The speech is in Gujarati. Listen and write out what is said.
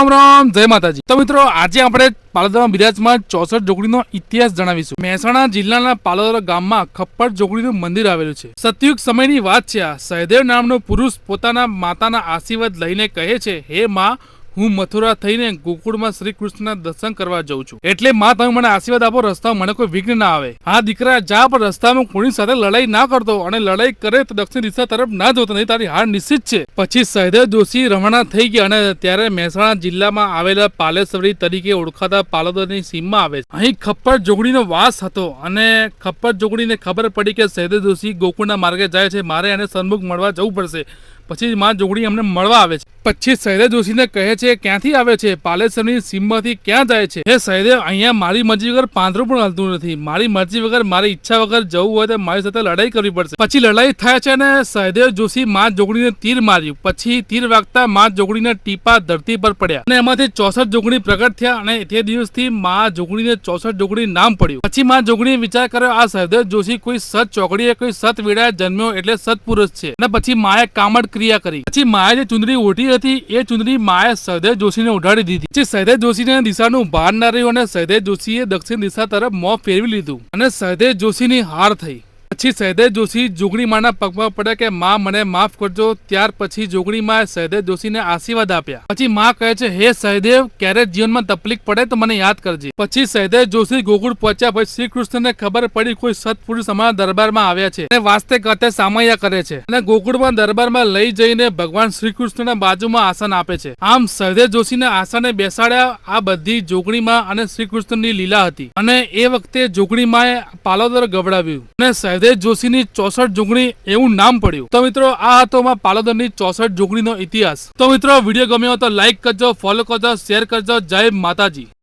રામ રામ, જય માતાજી. તો મિત્રો, આજે આપણે પાલોદરમાં બિરાજમાં ચોસઠ જોગડીનો ઇતિહાસ જણાવીશું. મહેસાણા જિલ્લાના પાલોદર ગામમાં ખપ્પર જોગડીનું મંદિર આવેલું છે. સતયુગ સમયની વાત છે આ. સહદેવ નામનો પુરુષ પોતાના માતાના આશીર્વાદ લઈને કહે છે, હે માં હું મથુરા થઈને ગોકુળમાં શ્રી કૃષ્ણના દર્શન કરવા જઉં છું. એટલે માં, તમે મને આશીર્વાદ આપો રસ્તા મને કોઈ વિઘ્ન ના આવે. આ દીકરા જા, પણ રસ્તામાં કોની સાથે લડાઈ ના કરતો અને લડાઈ કરે તો દક્ષિણ દિશા તરફ ના જોતો, નહીં તારી હાર નિશ્ચિત છે. પછી સહદેવ જોશી રવાના થઈ ગયા અને ત્યારે મહેસાણા જિલ્લામાં આવેલા પાલેશ્વરી તરીકે ઓળખાતા પાલોદરની સીમમાં આવે છે. અહીં ખપ્પર જોગડીનો વાસ હતો અને ખપ્પર જોગડીને ખબર પડી કે સહદેવ જોશી ગોકુળના માર્ગે જાય છે. મારે એને સન્મુખ મળવા જવું પડશે. પછી માં જોગડી અમને મળવા આવે છે. પછી સહદેવ જોશીને કહે છે, ક્યાંથી આવે છે? પાલેસરની સીમમાંથી ક્યાં જાય છે? હે સહદેવ અહીંયા મારી મરજી વગર પાંદરું પણ હલતું નથી. મારી મરજી વગર, મારી ઈચ્છા વગર જવું હોય તો મારી સાથે લડાઈ કરવી પડશે. પછી લડાઈ થાય છે અને સહદેવ જોશી માં જોગણીને તીર માર્યું. પછી તીર વાગતા માં જોગણીના ટીપા ધરતી પર પડ્યા અને એમાંથી ચોસઠ જોગડી પ્રગટ થયા અને તે દિવસથી માં જોગણીને ચોસઠ જોગણી નામ પડ્યું. પછી માં જોગણીએ વિચાર કર્યો, આ સહદેવ જોશી કોઈ સત ચોકડીએ કોઈ સત વેળાએ જન્મ્યો એટલે સત્પુરુષ છે. અને પછી માએ કામડ ક્રિયા કરી. પછી માએ જે ચુંદડી ઓઢી હતી, એ ચુંદડી માએ સહદેવ જોશીને ઉડાડી દીધી. જે સહદેવ જોશીને દિશાનું ભાર ના રહ્યું અને સહદેવ જોશીએ દક્ષિણ દિશા તરફ મોં ફેરવી લીધું અને સહદેવ જોશીની હાર થઈ. પછી સહદેવ જોશી જોગણીમાના પગમાં પડ્યા કે માં મને માફ કરજો, ત્યાર પછી જોગણી માએ સહદેવ જોશીને આશીર્વાદ આપ્યા. પછી માં કહે છે, હે સહદેવ ક્યારે જીવનમાં તકલીફ પડે તો મને યાદ કરજે. પછી સહદેવ જોશી ગોકુળ પહોંચ્યા પછી શ્રી કૃષ્ણને ખબર પડી કોઈ સત્પુરુષ અમારા દરબારમાં આવ્યા છે. અને વાસ્તે કથે સામૈયા કરે છે. અને ગોકુળમાં દરબારમાં લઈ જઈને ભગવાન શ્રી કૃષ્ણના બાજુમાં આસન આપે છે. આમ સહદેવ જોશીને આસને બેસાડ્યા. આ બધી જોગણીમાં અને શ્રી કૃષ્ણની લીલા હતી. અને એ વખતે જોગણીમાએ પાલોદર ગવડાવ્યું. અને સહદેવ જોશીની ચોસઠ જોગણી એવું નામ પડ્યું. તો મિત્રો, આ હતો માં પાલોદરની ચોસઠ જોગણીનો ઇતિહાસ. તો મિત્રો વીડિયો ગમ્યો તો લાઈક કરજો ફોલો કરજો શેર કરજો. જય માતાજી.